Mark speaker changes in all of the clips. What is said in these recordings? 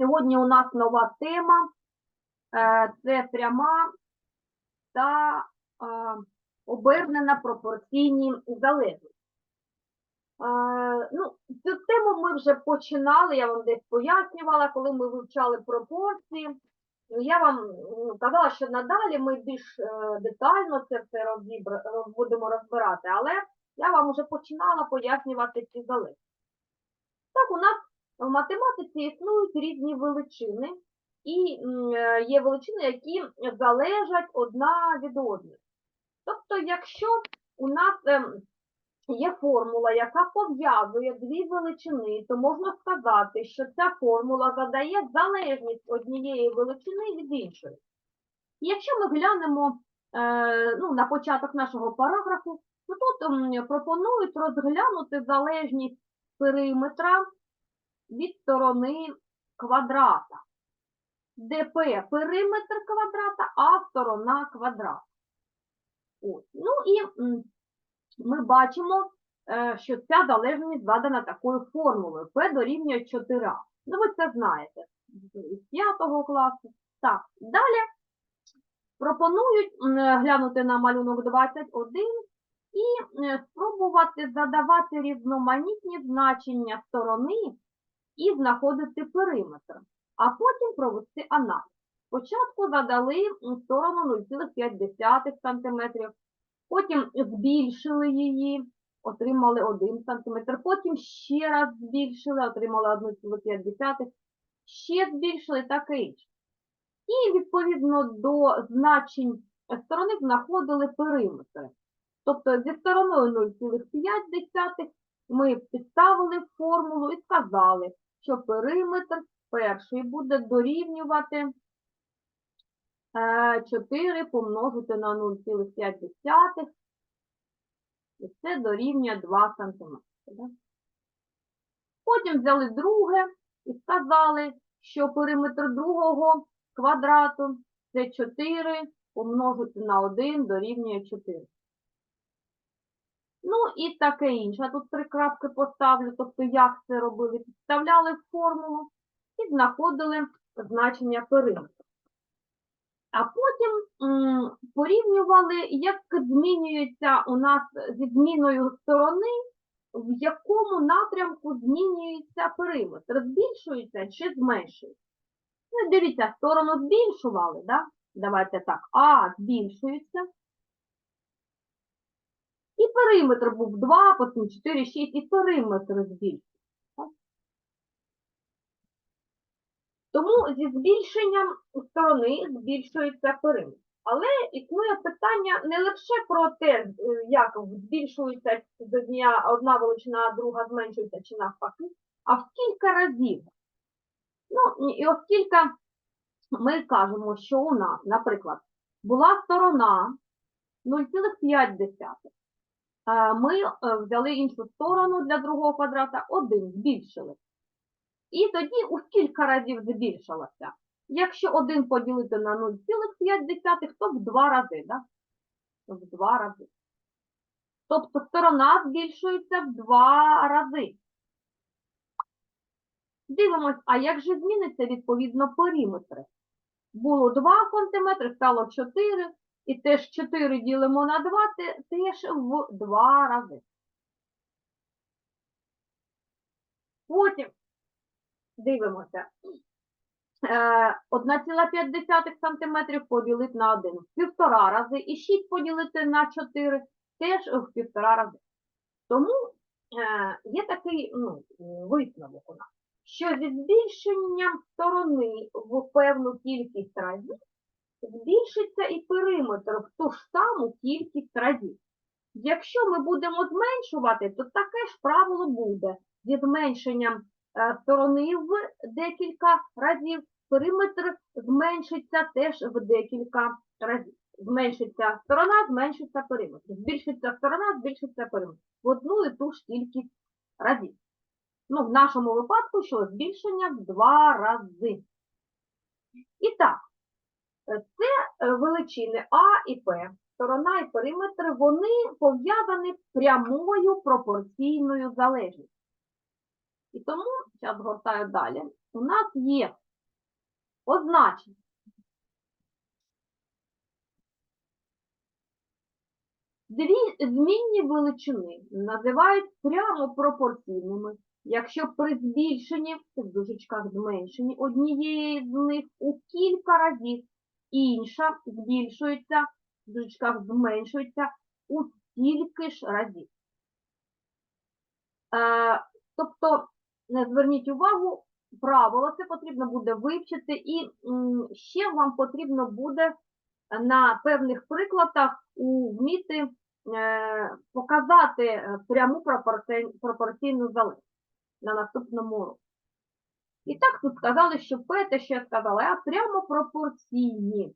Speaker 1: Сьогодні у нас нова тема. Е, Це пряма та е, обернена пропорційні залежності. Е, Ну, цю тему ми вже починали, я вам десь пояснювала, коли ми вивчали пропорції. Ну, Я вам казала, що надалі ми більш детально це все будемо розбирати, але я вам вже починала пояснювати ці залежності. Так, у нас в математиці існують різні величини, і е, є величини, які залежать одна від одної. Тобто, якщо у нас ем, є формула, яка пов'язує дві величини, то можна сказати, що ця формула задає залежність однієї величини від іншої. Якщо ми глянемо е, ну, на початок нашого параграфу, то тут пропонують розглянути залежність периметра від сторони квадрата, P – периметр квадрата, а сторона квадрата. Ось. Ну і ми бачимо, е, що ця залежність задана такою формулою. P дорівнює 4. Ну, ви це знаєте з 5 класу. Так, далі пропонують глянути на малюнок 21 і е, спробувати задавати різноманітні значення сторони і знаходити периметр, а потім провести аналіз. Спочатку задали сторону 0,5 см, потім збільшили її, отримали 1 см, потім ще раз збільшили, отримали 1,5, ще збільшили, таке інше. І відповідно до значень сторони знаходили периметри. Тобто зі стороною 0,5 ми підставили формулу і сказали, що периметр перший буде дорівнювати е, 4 помножити на 0,5, і це дорівнює 2 см. Потім взяли друге і сказали, що периметр другого квадрату це 4 помножити на 1 дорівнює 4. Ну і таке інше. Тут три крапки поставлю, тобто як це робили. Підставляли формулу і знаходили значення периметру. А потім порівнювали, як змінюється у нас зі зміною сторони, в якому напрямку змінюється периметр. Збільшується чи зменшується. Ну, дивіться, сторону збільшували, да? Давайте так. А збільшується. І периметр був 2, потім 4, 6, і периметр збільшується. Тому зі збільшенням сторони збільшується периметр. Але існує питання не лише про те, е, як збільшується одна величина, друга зменшується чи навпаки, а в кілька разів. Ну, і оскільки ми кажемо, що у нас, наприклад, була сторона 0,5, е, ми е, взяли іншу сторону для другого квадрата, 1 збільшили. І тоді у скільки разів збільшилося? Якщо 1 поділити на 0,5, то в 2 рази, да? В 2 рази. Тобто сторона збільшується в 2 рази. Дивимось, а як же зміниться відповідно периметри? Було 2 см, стало 4, і теж 4 ділимо на 2, теж в 2 рази. Потім дивимося. Е, 1,5 см поділити на 1 в півтора рази, і 6 поділити на 4 теж в півтора рази. Тому е, є такий ну, висновок у нас що зі збільшенням сторони в певну кількість разів збільшиться і периметр в ту ж саму кількість разів. Якщо ми будемо зменшувати, то таке ж правило буде. Зі зменшенням е, сторони в декілька разів периметр зменшиться теж в декілька разів. Зменшиться сторона, зменшиться периметр. Збільшиться сторона, збільшиться периметр. В одну і ту ж кількість разів. Ну, в нашому випадку, що збільшення в два рази. І так, це е, величини А і П, сторона і периметр, вони пов'язані прямою пропорційною залежністю. І тому, зараз згортаю далі, у нас є Означення. Дві змінні величини називають прямо пропорційними, якщо при збільшенні, в дужечках зменшенні однієї з них у кілька разів, інша збільшується, в дужечках зменшується у стільки ж разів. Е, тобто, не зверніть увагу, правило це потрібно буде вивчити, і ще вам потрібно буде на певних прикладах вміти е, показати е, пряму пропорційну залежність на наступному уроці. І так тут сказали, що P, те, що я сказала, а прямо пропорційні.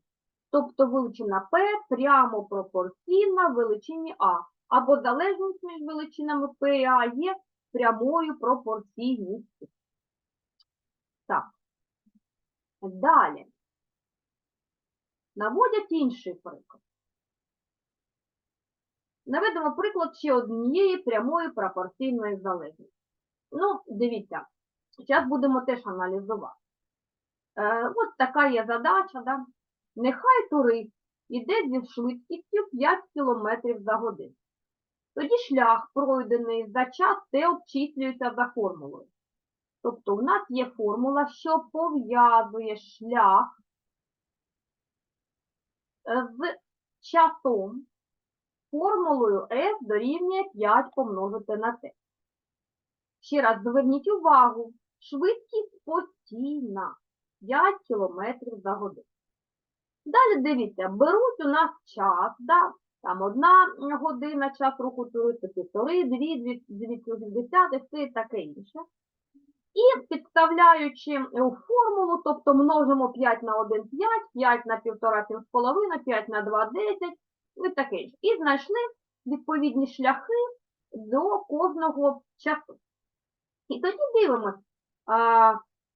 Speaker 1: Тобто величина P прямо пропорційна величині А. Або залежність між величинами P і А є прямою пропорційністю. Так. Далі. Наводять інший приклад. Наведемо приклад ще однієї прямої пропорційної залежності. Ну, дивіться, зараз будемо теж аналізувати. Е, от така є задача, да? Нехай турист іде зі швидкістю 5 км за годину. Тоді шлях, пройдений за час, те обчислюється за формулою. Тобто в нас є формула, що пов'язує шлях е, з часом формулою S дорівнює 5 помножити на t. Ще раз зверніть увагу, швидкість постійна 5 км за годину. Далі дивіться, беруть у нас час, да, там одна година час руху туриста, півтори, дві, дві, десятих, і таке інше. І підставляючи формулу, тобто множимо 5 на 1 – 5, 5 на 1,5 – 7,5, 5 на 2 – 10 і таке інше. І знайшли відповідні шляхи до кожного часу. І тоді дивимось, а,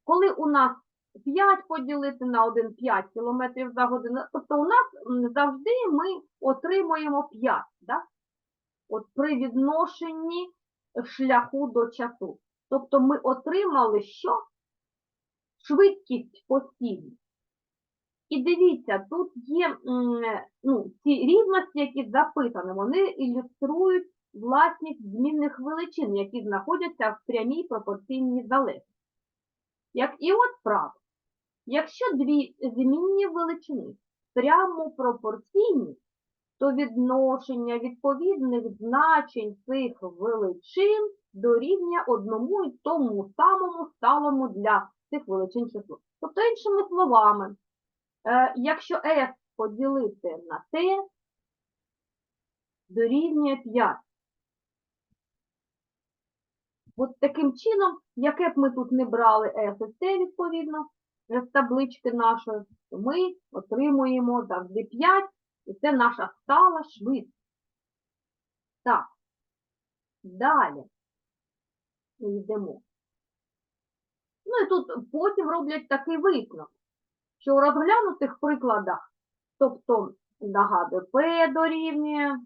Speaker 1: коли у нас 5 поділити на 1 – 5 км за годину, тобто у нас завжди ми отримуємо 5, да? От при відношенні шляху до часу. Тобто ми отримали що? Швидкість постійну. І дивіться, тут є ну, ці рівності, які записані, вони ілюструють власність змінних величин, які знаходяться в прямій пропорційній залежності. Як от право. Якщо дві змінні величини прямо пропорційні, то відношення відповідних значень цих величин дорівнює одному і тому самому сталому для цих величин числу. Тобто, іншими словами, е, якщо f поділити на t, дорівнює 5. От таким чином, яке б ми тут не брали f відповідно, з таблички нашої, то ми отримуємо завжди 5, і це наша стала швидкість. Так, далі ми йдемо. Ну і тут потім роблять такий висновок, що у розглянутих прикладах, тобто, нагадую, P дорівнює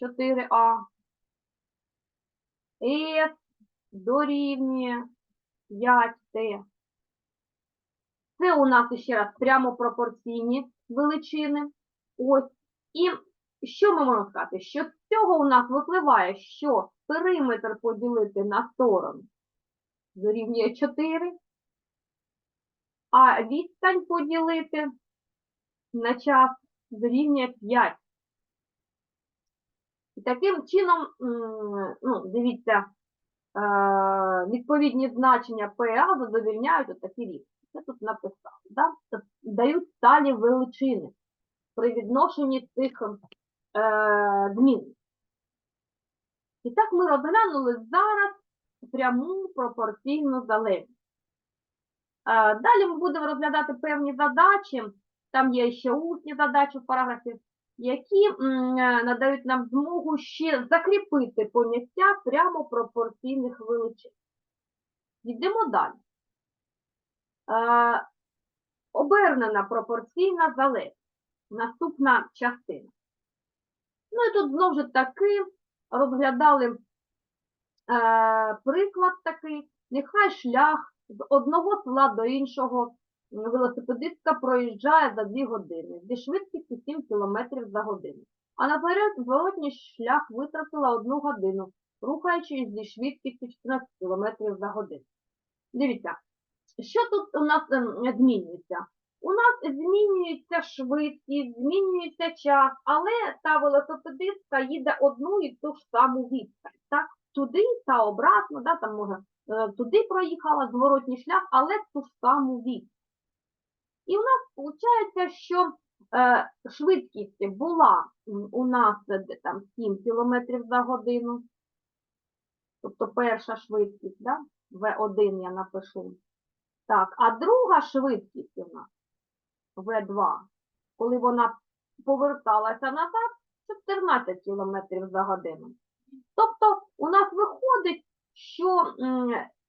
Speaker 1: 4А, S дорівнює 5T. Це у нас ще раз прямо пропорційні величини. Ось. І що ми можемо сказати? Що з цього у нас випливає, що периметр поділити на сторону дорівнює 4, а відстань поділити на час дорівнює 5. І таким чином, ну, дивіться, відповідні значення PA задовільняють отакі рівні. Це тут написав. Да? Дають сталі величини при відношенні цих е, змін. І так ми розглянули зараз пряму пропорційну залежність. Е, Далі ми будемо розглядати певні задачі, там є ще усні задачі в параграфі, які е, надають нам змогу ще закріпити поняття прямо пропорційних величин. Йдемо далі. Е, Обернена пропорційна залежність. Наступна частина. Ну і тут знову ж таки розглядали е, приклад такий, нехай шлях з одного села до іншого велосипедистка проїжджає за 2 години зі швидкістю 7 км за годину. А наперед зворотній шлях витратила 1 годину, рухаючись зі швидкістю 14 км за годину. Дивіться, що тут у нас ем, змінюється? У нас змінюється швидкість, змінюється час, але та велосипедистка їде одну і ту ж саму відстань. Так? Туди та обратно, да, там може е, туди проїхала зворотній шлях, але ту ж саму відстань. І у нас виходить, що е, швидкість була у нас е, там 7 км за годину. Тобто перша швидкість, да? В1 я напишу. Так, а друга швидкість у нас В2, коли вона поверталася назад, 14 км за годину. Тобто у нас виходить, що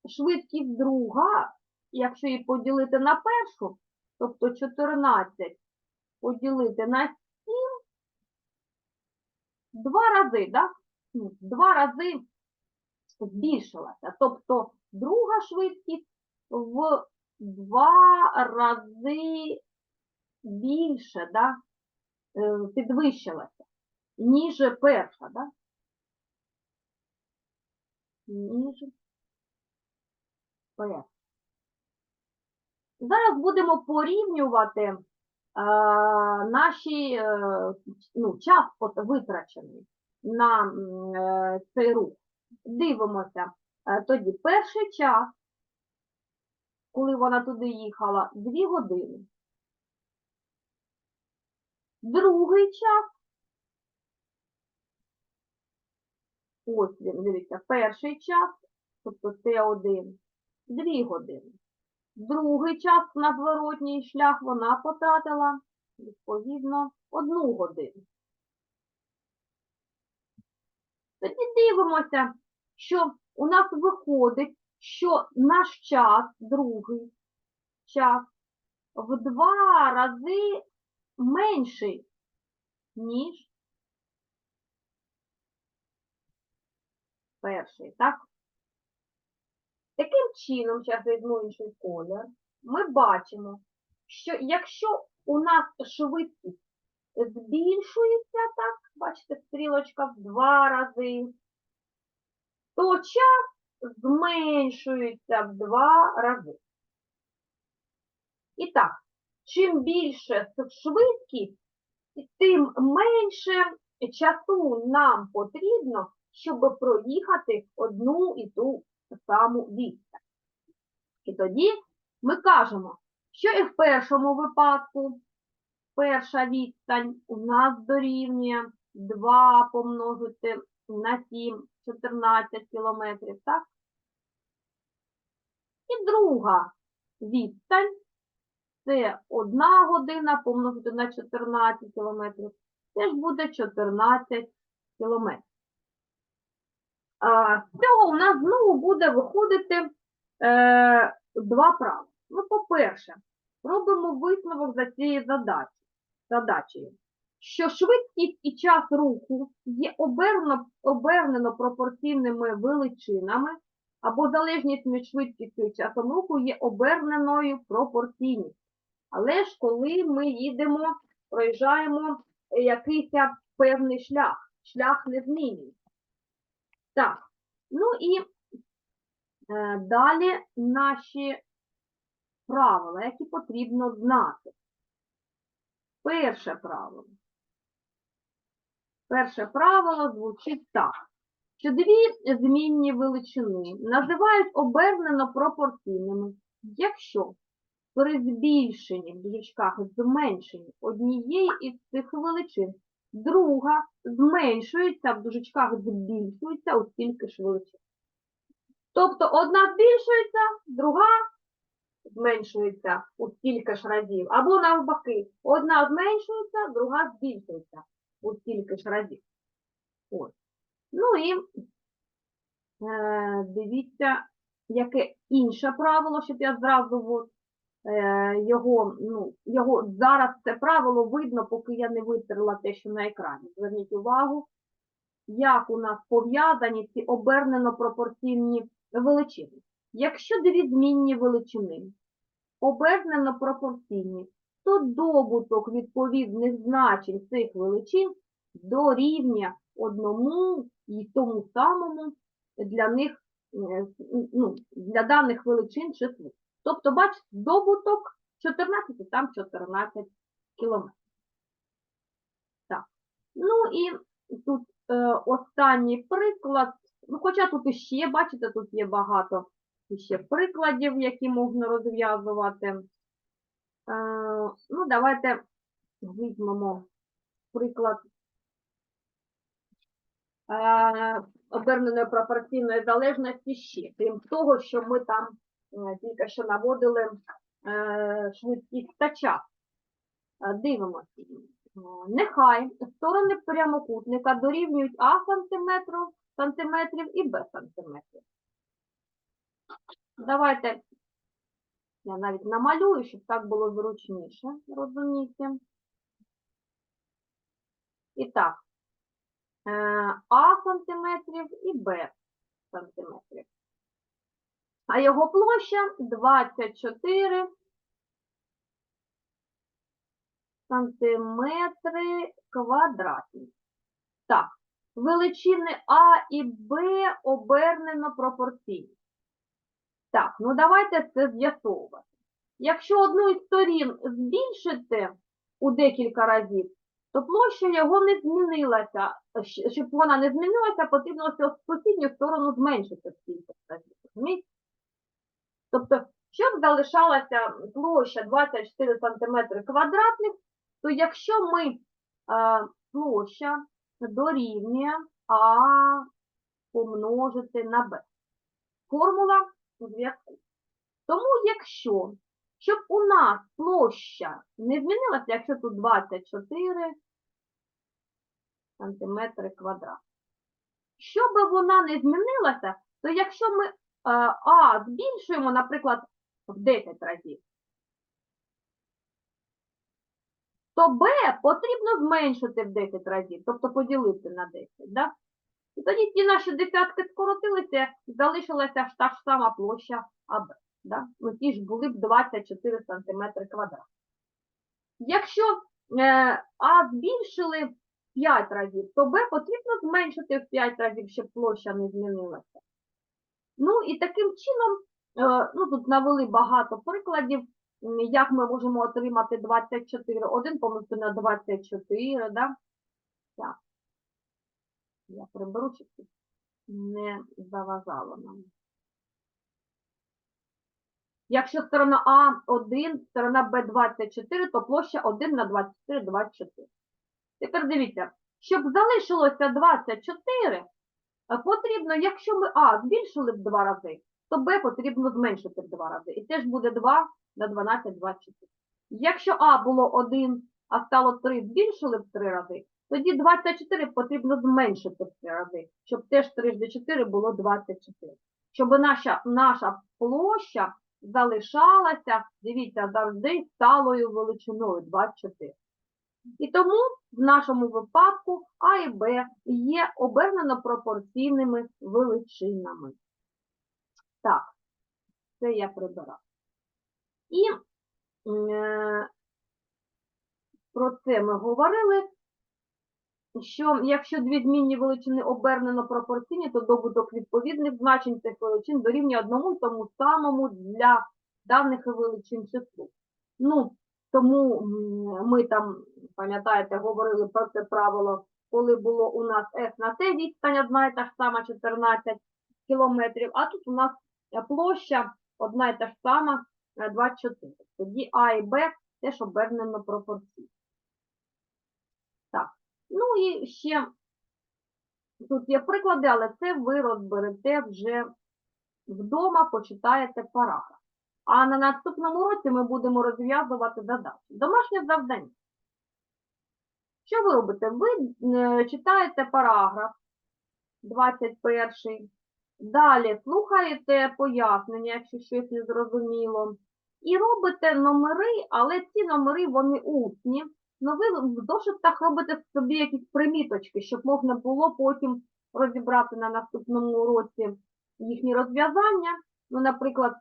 Speaker 1: швидкість друга, якщо її поділити на першу, тобто 14 поділити на 7, два рази? Ну, Два рази збільшилася. Тобто друга швидкість в два рази більше, да? е, підвищилася, ніж перша, да? ніж перша. Зараз будемо порівнювати е, наші е, ну, час витрачений на е, цей рух. Дивимося. Е, тоді перший час, коли вона туди їхала, 2 години. Другий час. Ось він, дивіться, перший час, тобто Т1, 2 години. Другий час на зворотній шлях вона потратила, відповідно, одну годину. Тоді дивимося, що у нас виходить, що наш час, другий час, в два рази менший, ніж перший, так? Таким чином, зараз візьму інший колір, ми бачимо, що якщо у нас швидкість збільшується, так, бачите, стрілочка в два рази, то час зменшується в два рази. І так, чим більше швидкість, тим менше часу нам потрібно, щоб проїхати одну і ту саму відстань. І тоді ми кажемо, що і в першому випадку перша відстань у нас дорівнює 2 помножити на 7, 14 кілометрів, так? І друга відстань це 1 година помножити на 14 кілометрів, теж буде 14 кілометрів. Цього у нас знову буде виходити е, два правила. Ну, по-перше, робимо висновок за цією задачею, задачею, що швидкість і час руху є обернено, обернено пропорційними величинами, або залежність між швидкістю і часом руху є оберненою пропорційністю. Але ж коли ми їдемо, проїжджаємо якийсь певний шлях, шлях не змінюється. Так, ну і е, далі наші правила, які потрібно знати. Перше правило. Перше правило звучить так, що дві змінні величини називають обернено пропорційними, якщо при збільшенні в дужечках зменшенні однієї із цих величин друга зменшується, в дужечках збільшується у стільки величин. Тобто одна збільшується, друга зменшується у стільки ж разів. Або навпаки, одна зменшується, друга збільшується у стільки ж разів. Ось. Ну і е, дивіться, яке інше правило, щоб я зразу от, його, ну, його зараз це правило видно, поки я не витерла те, що на екрані. Зверніть увагу, як у нас пов'язані ці обернено пропорційні величини. Якщо дві змінні величини обернено пропорційні, то добуток відповідних значень цих величин дорівнює одному і тому самому для них, е, ну, для даних величин числу. Тобто, бачите, добуток 14 і там 14 кілометрів. Так. Ну і тут е, останній приклад. Ну, хоча тут іще, бачите, тут є багато іще прикладів, які можна розв'язувати. Е, ну, давайте візьмемо приклад е, оберненої пропорційної залежності ще, крім того, що ми там тільки що наводили е, швидкість та час. Е, Дивимося. Е, Нехай сторони прямокутника дорівнюють А сантиметрів, сантиметрів і Б сантиметрів. Давайте я навіть намалюю, щоб так було зручніше розуміти. І так, А сантиметрів і Б сантиметрів. А його площа 24 сантиметри квадратні. Так, величини А і Б обернено пропорційні. Так, ну давайте це з'ясовувати. Якщо одну із сторін збільшити у декілька разів, то площа його не змінилася. Щоб вона не змінилася, потрібно сусідню сторону зменшити в кілька разів. Тобто, щоб залишалася площа 24 см квадратних, то якщо ми е, площа дорівнює А помножити на Б. Формула зв'язку. Тому якщо, щоб у нас площа не змінилася, якщо тут 24 сантиметри квадрат. Щоб вона не змінилася, то якщо ми А збільшуємо, наприклад, в 10 разів, то Б потрібно зменшити в 10 разів, тобто поділити на 10. Да? І тоді ті наші десятки скоротилися, залишилася ж та ж сама площа АБ. Да? Ну, ті ж були б 24 см квадрат. Якщо е, А збільшили в 5 разів, то Б потрібно зменшити в 5 разів, щоб площа не змінилася. Ну і таким чином, е, ну тут навели багато прикладів, як ми можемо отримати 24, 1 помножити на 24, да? Так. Я приберу, щоб не заважало нам. Якщо сторона А1, сторона Б24, то площа 1 на 24, 24. Тепер дивіться, щоб залишилося 24, е, потрібно, якщо ми А збільшили в два рази, то Б потрібно зменшити в два рази. І це ж буде 2 на 12, 24. Якщо А було 1, а стало 3, збільшили в 3 рази, тоді 24 потрібно зменшити в 3 рази, щоб теж 3 4 було 24. Щоб наша, наша площа залишалася, дивіться, завжди сталою величиною 24. І тому в нашому випадку А і Б є обернено пропорційними величинами. Так, це я прибираю. І е, про це ми говорили, що якщо дві змінні величини обернено пропорційні, то добуток відповідних значень цих величин дорівнює одному й тому самому для даних величин числу. Ну, тому ми там, пам'ятаєте, говорили про це правило, коли було у нас S на T відстань одна і та ж сама 14 кілометрів, а тут у нас е, площа одна і та ж сама е, 24. Тоді А і Б теж обернено пропорційно. Так, ну і ще тут є приклади, але це ви розберете вже вдома, почитаєте параграф. А на наступному році ми будемо розв'язувати задачі. Домашнє завдання. Що ви робите? Ви е, читаєте параграф 21. Далі слухаєте пояснення, якщо щось не зрозуміло. І робите номери, але ці номери вони усні. Ну ви в зошитах робите собі якісь приміточки, щоб можна було потім розібрати на наступному уроці їхні розв'язання. Ну, наприклад,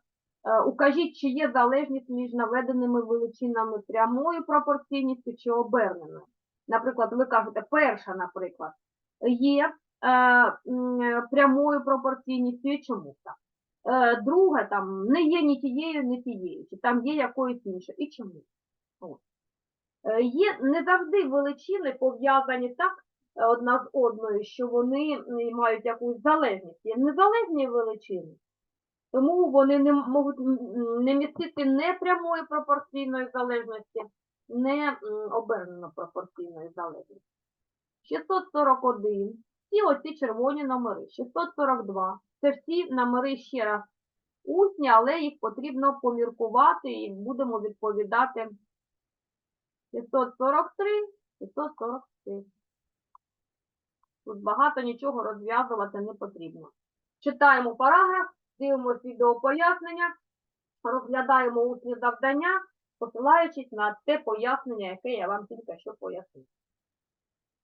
Speaker 1: Е, Укажіть, чи є залежність між наведеними величинами прямою пропорційністю чи оберненою. Наприклад, ви кажете, перша, наприклад, є е, прямою пропорційністю, і чому так? Е, друга там не є ні тією, ні тією, чи там є якоюсь іншою, і чому? Е, Є не завжди величини пов'язані так е, одна з одною, що вони мають якусь залежність. Є незалежні величини, тому вони не можуть не містити не прямої пропорційної залежності, не обернено пропорційної залежності. 641. Всі оці червоні номери. 642. Це всі номери ще раз усні, але їх потрібно поміркувати і будемо відповідати 643, 643. Тут багато нічого розв'язувати не потрібно. Читаємо параграф, дивимося відеопояснення, розглядаємо усні завдання, посилаючись на те пояснення, яке я вам тільки що пояснив.